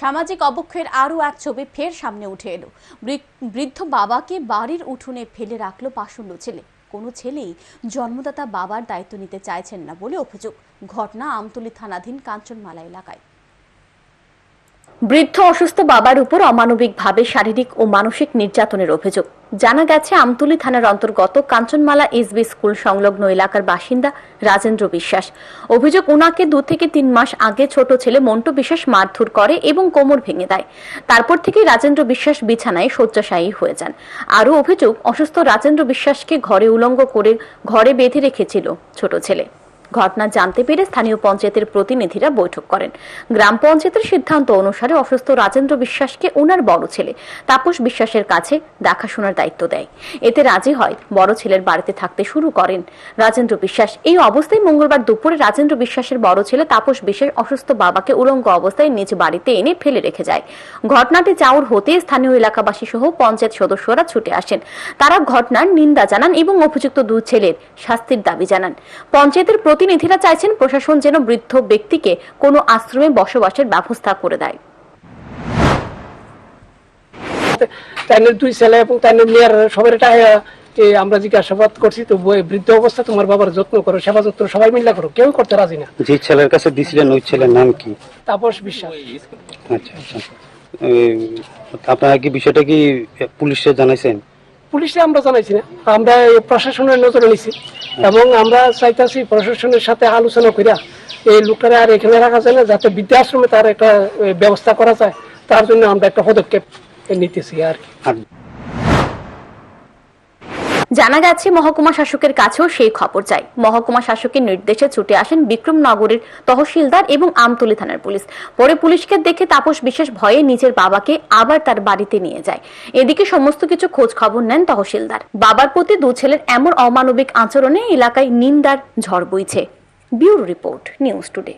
সামাজিক অবক্ষয়ের আরও এক ছবি ফের সামনে উঠে এলো। বৃদ্ধ বাবাকে বাড়ির উঠোনে ফেলে রাখল পাশুন্ড ছেলে। কোনো ছেলেই জন্মদাতা বাবার দায়িত্ব নিতে চাইছেন না বলে অভিযোগ। ঘটনা আমতলি থানাধীন কাঞ্চনমালা এলাকায়। বৃদ্ধ অসুস্থ বাবার উপর অমানবিকভাবে শারীরিক ও মানসিক নির্যাতনের অভিযোগ। জানা গেছে, আমতুলি থানার অন্তর্গত কাঞ্চনমালা এসবি স্কুল সংলগ্ন এলাকার বাসিন্দা রাজেন্দ্র বিশ্বাস। অভিযোগ উনাকে দু থেকে তিন মাস আগে ছোট ছেলে মন্টু বিশ্বাস মারধর করে এবং কোমর ভেঙে দেয়। তারপর থেকে রাজেন্দ্র বিশ্বাস বিছানায় শয্যাশায়ী হয়ে যান। আরও অভিযোগ, অসুস্থ রাজেন্দ্র বিশ্বাসকে ঘরে উলঙ্গ করে ঘরে বেঁধে রেখেছিল ছোট ছেলে। ঘটনা জানতে পেরে স্থানীয় পঞ্চায়েতের প্রতিনিধিরা বৈঠক করেন। গ্রাম পঞ্চায়েতের সিদ্ধান্ত অনুসারে অসুস্থ রাজেন্দ্র বিশ্বাসকে ওনার বড় ছেলে তাপস বিশ্বাসের কাছে দেখাশোনার দায়িত্ব দেয়। এতে রাজি হয় বড় ছেলের বাড়িতে থাকতে শুরু করেন। রাজেন্দ্র বিশ্বাস এই অবস্থায় মঙ্গলবার দুপুরে রাজেন্দ্র বিশ্বাসের বড় ছেলে তাপস বিশ্বাস অসুস্থ বাবাকে উলঙ্গ অবস্থায় নিজ বাড়িতে এনে ফেলে রেখে যায়। ঘটনাটি চাউর হতে স্থানীয় এলাকাবাসী সহ পঞ্চায়েত সদস্যরা ছুটে আসেন। তারা ঘটনার নিন্দা জানান এবং অভিযুক্ত দুই ছেলের শাস্তির দাবি জানান। পঞ্চায়েতের প্রতিনিধিরা চাইছেন প্রশাসন যেন বৃদ্ধ ব্যক্তিকে কোনো আশ্রমে বসবাসের ব্যবস্থা করে দেয়। তাইনের দুই ছেলে এবং তাইনের মেয়ের সবার এটা আমরা জিজ্ঞাসাবাদ করছি তো বৃদ্ধ অবস্থা তোমার বাবার যত্ন করো সেবা যত্ন সবাই মিল্লা করো কেউ করতে রাজি না। যে ছেলের কাছে দিছিলেন ওই ছেলের নাম কি? তাপস বিশ্বাস। আচ্ছা আচ্ছা। আপনারা কি বিষয়টা কি পুলিশে জানাইছেন? পুলিশে আমরা জানাইছি না। আমরা প্রশাসনের নজরে নিছি এবং আমরা চাইতেছি প্রশাসনের সাথে আলোচনা করিয়া এই লোকটারে আর এখানে রাখা যায় না, যাতে বৃদ্ধাশ্রমে তার একটা ব্যবস্থা করা যায়। তার জন্য আমরা একটা পদক্ষেপ নিতেছি আর কি। জানা গেছে, মহকুমা শাসকের কাছেও সেই খবর চাই মহকুমা শাসকের নির্দেশে ছুটে আসেন বিক্রমনগরের তহসিলদার এবং আমতলী থানার পুলিশ। পরে পুলিশকে দেখে তাপস বিশেষ ভয়ে নিজের বাবাকে আবার তার বাড়িতে নিয়ে যায়। এদিকে সমস্ত কিছু খোঁজ খবর নেন তহসিলদার। বাবার প্রতি দু ছেলের এমন অমানবিক আচরণে এলাকায় নিন্দার ঝড় বইছে। Bureau report, news today.